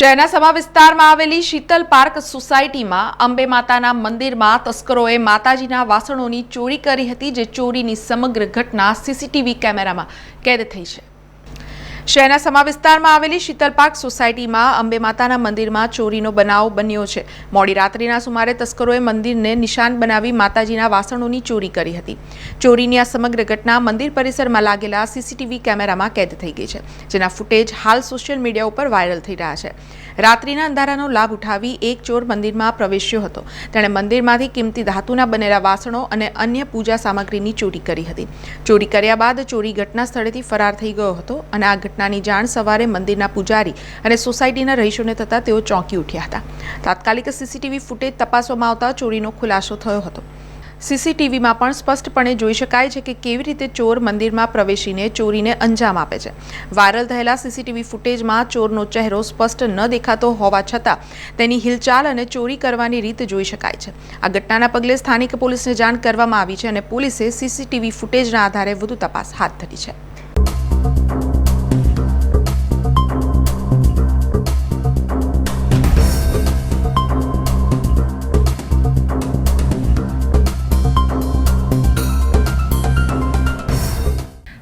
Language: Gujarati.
શહેરના સમા વિસ્તારમાં આવેલી શીતલ પાર્ક સોસાયટીમાં અંબે માતાના મંદિરમાં તસ્કરોએ માતાજીના વાસણોની ચોરી કરી હતી, જે ચોરીની સમગ્ર ઘટના સીસીટીવી કેમેરામાં કેદ થઈ છે. શહેરના સમા વિસ્તારમાં આવેલી શીતલપાક સોસાયટીમાં અંબે માતાના મંદિરમાં ચોરીનો બનાવ બન્યો છે. મોડી રાત્રિના સુમારે તસ્કરોએ મંદિરને નિશાન બનાવી માતાજીના વાસણોની ચોરી કરી હતી. ચોરીની આ સમગ્ર ઘટના મંદિર પરિસરમાં લાગેલા સીસીટીવી કેમેરામાં કેદ થઈ ગઈ છે, જેના ફૂટેજ હાલ સોશિયલ મીડિયા ઉપર વાયરલ થઈ રહ્યા છે. રાત્રિના અંધારાનો લાભ ઉઠાવી એક ચોર મંદિરમાં પ્રવેશ્યો હતો. તેણે મંદિરમાંથી કિંમતી ધાતુના બનેલા વાસણો અને અન્ય પૂજા સામગ્રીની ચોરી કરી હતી. ચોરી કર્યા બાદ ચોરી ઘટના સ્થળેથી ફરાર થઈ ગયો હતો અને આ ઘટનાની જાણ સવારે મંદિરના પૂજારી અને સોસાયટીના રહીશોને થતાં તેઓ ચોંકી ઉઠ્યા હતા. તાત્કાલિક સીસીટીવી ફૂટેજ તપાસવામાં આવતા ચોરીનો ખુલાસો થયો હતો. સીસીટીવીમાં પણ સ્પષ્ટપણે જોઈ શકાય છે કે કેવી રીતે ચોર મંદિરમાં પ્રવેશીને ચોરીને અંજામ આપે છે. વાયરલ થયેલા સીસીટીવી ફૂટેજમાં ચોરનો ચહેરો સ્પષ્ટ ન દેખાતો હોવા છતાં તેની હિલચાલ અને ચોરી કરવાની રીત જોઈ શકાય છે. આ ઘટનાના પગલે સ્થાનિક પોલીસને જાણ કરવામાં આવી છે અને પોલીસે સીસીટીવી ફૂટેજના આધારે વધુ તપાસ હાથ ધરી છે.